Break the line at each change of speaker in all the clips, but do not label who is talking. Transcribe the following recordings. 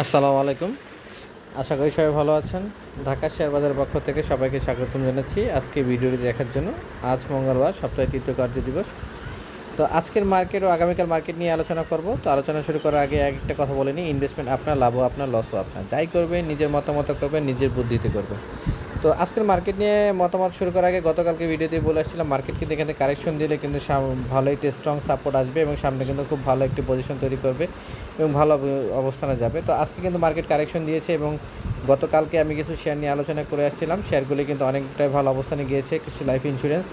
আসসালামু আলাইকুম। আশা করি সবাই ভালো আছেন। ঢাকা শেয়ার বাজারের পক্ষ থেকে সবাইকে স্বাগতম জানাচ্ছি আজকে ভিডিওটি দেখার জন্য। আজ মঙ্গলবার সপ্তাহে তৃতীয় কার্য দিবস। তো আজকের মার্কেট ও আগামীকাল মার্কেট নিয়ে আলোচনা করব। তো আলোচনা শুরু করার আগে একটা কথা বলে নিই। ইনভেস্টমেন্ট আপনার লাভও আপনার লসও আপনার। যাই করবে নিজের মতামত করবে নিজের বুদ্ধিতে করবে তো আজকের মার্কেট নিয়ে মতামত শুরু করার আগে গতকালকে ভিডিওতে বলে আসছিলাম মার্কেট কিন্তু এখানে কারেকশন দিলে কিন্তু ভালো একটি স্ট্রং সাপোর্ট আসবে এবং সামনে কিন্তু খুব ভালো একটি পজিশন তৈরি করবে এবং ভালো অবস্থানে যাবে। তো আজকে কিন্তু মার্কেট কারেকশন দিয়েছে এবং গতকালকে আমি কিছু শেয়ার নিয়ে আলোচনা করে আসছিলাম। শেয়ারগুলি কিন্তু অনেকটাই ভালো অবস্থানে গিয়েছে, কিছু লাইফ ইন্স্যুরেন্স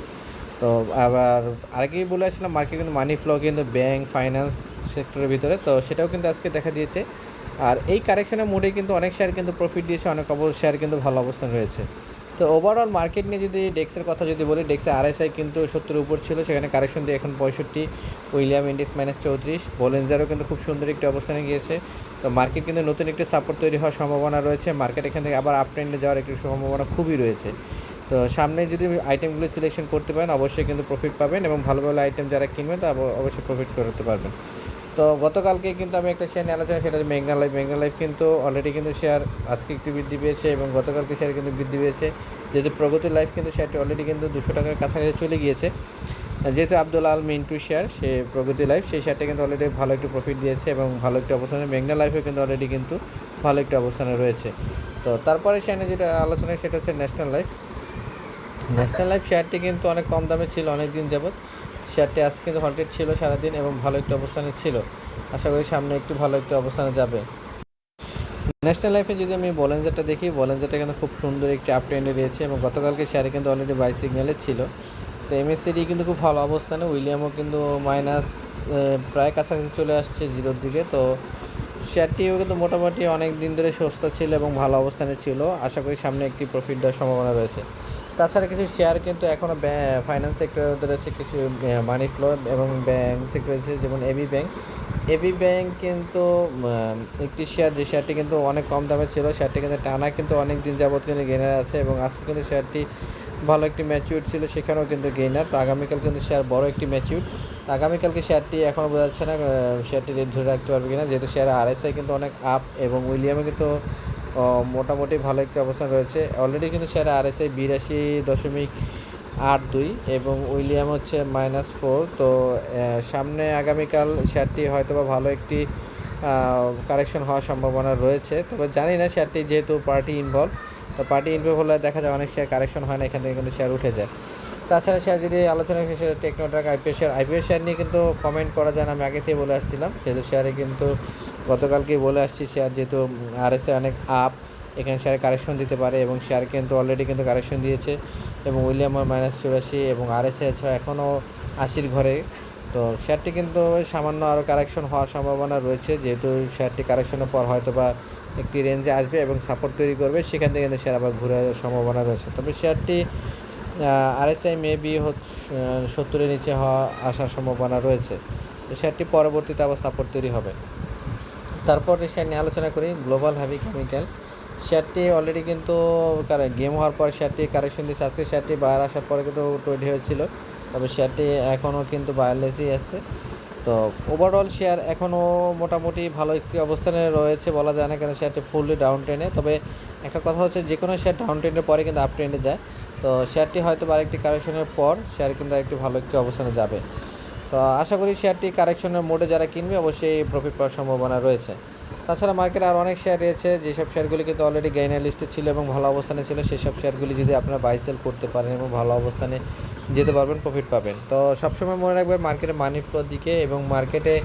তো আবার আগেই বলে আসছিলাম মার্কেট কিন্তু মানি ফ্লো কিন্তু ব্যাংক ফাইন্যান্স সেক্টরের ভিতরে, তো সেটাও কিন্তু আজকে দেখা দিয়েছে। আর এই কারেকশনের মোডে কিন্তু অনেক শেয়ার কিন্তু প্রফিট দিয়েছে, অনেক শেয়ার কিন্তু ভালো অবস্থান রয়েছে। তো ওভারঅল মার্কেট নিয়ে যদি ডেক্সের কথা যদি বলি ডেক্সে আরএসআই কিন্তু সত্তরের উপর ছিল, সেখানে কারেকশন দিয়ে এখন পঁয়ষট্টি, উইলিয়াম ইন্ডিস মাইনাস চৌত্রিশ বোলেঞ্জারও কিন্তু খুব সুন্দর একটি অবস্থানে গিয়েছে। তো মার্কেট কিন্তু নতুন একটি সাপোর্ট তৈরি হওয়ার সম্ভাবনা রয়েছে মার্কেট এখান থেকে আবার আপ ট্রেন্ডে যাওয়ার একটি সম্ভাবনা খুবই রয়েছে। তো সামনে যদি আইটেমগুলো সিলেকশন করতে পারেন, অবশ্যই কিন্তু প্রফিট পাবেন এবং ভালো ভালো আইটেম যারা কিনবেন তা অবশ্যই প্রফিট করতে পারবেন। তো গতকালকে কিন্তু আমি একটা শেয়ার নিয়ে আলোচনা, সেটা হচ্ছে মেঘনা লাইফ মেঘনা লাইফ কিন্তু অলরেডি কিন্তু শেয়ার আজকে একটু বৃদ্ধি পেয়েছে এবং গতকালকে শেয়ার কিন্তু বৃদ্ধি পেয়েছে। যেহেতু প্রগতি লাইফ কিন্তু শেয়ারটি অলরেডি কিন্তু দুশো টাকার কাছাকাছি চলে গিয়েছে। যেহেতু আব্দুল আল মিন্টু শেয়ার সে প্রগতি লাইফ সেই শেয়ারটা কিন্তু অলরেডি ভালো একটু প্রফিট দিয়েছে এবং ভালো একটি অবস্থানে মেঘনা লাইফও কিন্তু অলরেডি কিন্তু ভালো একটি অবস্থানে রয়েছে। তো তারপরে নিয়ে যেটা আলোচনা, সেটা হচ্ছে ন্যাশনাল লাইফ ন্যাশনাল লাইফ শেয়ারটি কিন্তু অনেক কম দামে ছিল অনেক দিন যাবত শেয়ারটি আজ কিন্তু হন্টেড ছিল সারাদিন এবং ভালো একটি অবস্থানে ছিল। আশা করি সামনে একটু ভালো একটি অবস্থানে যাবে। ন্যাশনাল লাইফে যদি আমি বলেঞ্জারটা দেখি বলেঞ্জারটা কিন্তু খুব সুন্দর একটি আপ ট্রেন্ডে রয়েছে এবং গতকালকে শেয়ারে কিন্তু অলরেডি বাই সিগন্যালে ছিল। তো এমএসসিডি কিন্তু খুব ভালো অবস্থানে উইলিয়ামও কিন্তু মাইনাস প্রায় কাছাকাছি চলে আসছে জিরোর দিকে। তো শেয়ারটিও কিন্তু মোটামুটি অনেক দিন ধরে সস্তা ছিল এবং ভালো অবস্থানে ছিল। আশা করি সামনে একটি প্রফিট দেওয়ার সম্ভাবনা রয়েছে। তাছাড়া কিছু শেয়ার কিন্তু এখনও ফাইন্যান্স সেক্টরে রয়েছে কিছু মানি ফ্লো এবং ব্যাংক সেক্টর রয়েছে, যেমন এবি ব্যাংক এবি ব্যাংক কিন্তু একটি শেয়ার যে শেয়ারটি কিন্তু অনেক কম দামে ছিল শেয়ারটি কিন্তু টানা কিন্তু অনেক দিন যাবত কিন্তু গেনার আছে এবং আজকে কিন্তু শেয়ারটি ভালো একটি ম্যাচিউর ছিল, সেখানেও কিন্তু গেইনার তো আগামীকাল কিন্তু শেয়ার বড় একটি ম্যাচিউর তো আগামীকালকে শেয়ারটি এখনও বোঝা যাচ্ছে না শেয়ারটি রেট ধরে রাখতে পারবে কিনা। যেহেতু শেয়ার আরএসআই কিন্তু অনেক আপ এবং উইলিয়ামে কিন্তু মোটামুটি ভালো একটি অবস্থান রয়েছে। অলরেডি কিন্তু শেয়ার আরএসআই বিরাশি দশমিক আট দুই এবং উইলিয়াম হচ্ছে মাইনাস ফোর তো সামনে আগামীকাল শেয়ারটি হয়তো বা ভালো একটি কারেকশন হওয়ার সম্ভাবনা রয়েছে। তবে জানি না শেয়ারটি যেহেতু পার্টি ইনভলভ তো পার্টি ইনভলভ হলে দেখা যায় অনেক শেয়ার কারেকশন হয় না, এখান থেকে কিন্তু শেয়ার উঠে যায়। তাছাড়া শেয়ার যদি আলোচনা শেষে Technotrack IPS share IPS share নিয়ে কিন্তু কমেন্ট করা যায় না, আমি আগে থেকে বলে আসছিলাম। সেহেতু শেয়ারে কিন্তু গতকালকেই বলে আসছি শেয়ার যেহেতু আরএসএ অনেক আপ এখানে শেয়ারে কারেকশন দিতে পারে এবং শেয়ার কিন্তু অলরেডি কিন্তু কারেকশন দিয়েছে এবং উইলিয়ামের মাইনাস চুরাশি এবং আরএসএ আছে এখনও আশির ঘরে। তো শেয়ারটি কিন্তু সামান্য আরও কারেকশন হওয়ার সম্ভাবনা রয়েছে, যেহেতু শেয়ারটি কারেকশনের পর হয়তো বা একটি রেঞ্জে আসবে এবং সাপোর্ট তৈরি করবে, সেখান থেকে কিন্তু শেয়ার আবার ঘুরে সম্ভাবনা রয়েছে। তবে শেয়ারটি আরএসআই মেবি সত্তরের নিচে হওয়া আসার সম্ভাবনা রয়েছে। তো শেয়ারটি পরবর্তীতে আবার সাপোর্ট তৈরি হবে। তারপর এই শেয়ার নিয়ে আলোচনা করি গ্লোবাল হাবি কেমিক্যাল শেয়ারটি অলরেডি কিন্তু গেম হওয়ার পর শেয়ারটি কারেকশন দিচ্ছে আজকে শেয়ারটি বাইরে আসার পরে কিন্তু তৈরি হয়েছিল। তবে শেয়ারটি এখনও কিন্তু বায়ারলেসই আছে। তো ওভারঅল শেয়ার এখনও মোটামুটি ভালো একটি অবস্থানে রয়েছে বলা যায় না কেন শেয়ারটি ফুললি ডাউন ট্রেনে তবে একটা কথা হচ্ছে যে কোনো শেয়ার ডাউন ট্রেনের পরে কিন্তু আপ ট্রেন্ডে যায়। তো শেয়ারটি হয়তো বা আরেকটি কারেকশনের পর শেয়ার কিন্তু আরেকটি ভালো একটি অবস্থানে যাবে। তো আশা করি শেয়ারটি কারেকশনের মোডে যারা কিনবে অবশ্যই প্রফিট পাওয়ার সম্ভাবনা রয়েছে। তাছাড়া মার্কেটে আর অনেক শেয়ার রয়েছে, যেসব শেয়ারগুলি কিন্তু অলরেডি গেইনার লিস্টে ছিল এবং ভালো অবস্থানে ছিল, সেসব শেয়ারগুলি যদি আপনারা বাই সেল করতে পারেন এবং ভালো অবস্থানে যেতে পারবেন প্রফিট পাবেন। তো সবসময় মনে রাখবেন মার্কেটে মানি ফ্লোর দিকে এবং মার্কেটে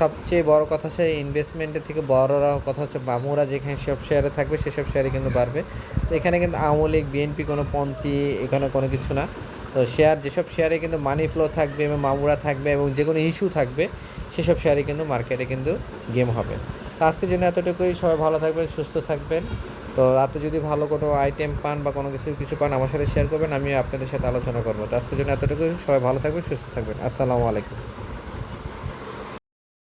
সবচেয়ে বড় কথা হচ্ছে ইনভেস্টমেন্টের থেকে বড়রা, কথা হচ্ছে বামুরা, যেখানে সব শেয়ারে থাকবে, সেসব শেয়ারে কিন্তু বাড়বে। তো এখানে কিন্তু আওয়ামী লীগ বিএনপি কোনো পন্থী, এখানে কোনো কিছু না। তো শেয়ার যেসব শেয়ারে কিন্তু মানি ফ্লো থাকবে এবং মামুরা থাকবে এবং যে কোনো ইস্যু থাকবে, সেসব শেয়ারে কিন্তু মার্কেটে কিন্তু গেম হবে। তো আজকের জন্য এতটুকুই। সবাই ভালো থাকবেন, সুস্থ থাকবেন। তো রাতে যদি ভালো কোনো আইটেম পান বা কোনো কিছু কিছু পান আমার সাথে শেয়ার করবেন আমি আপনাদের সাথে আলোচনা করব। তো আজকের জন্য এতটুকু সবাই ভালো থাকবেন, সুস্থ থাকবেন। আসসালামু আলাইকুম।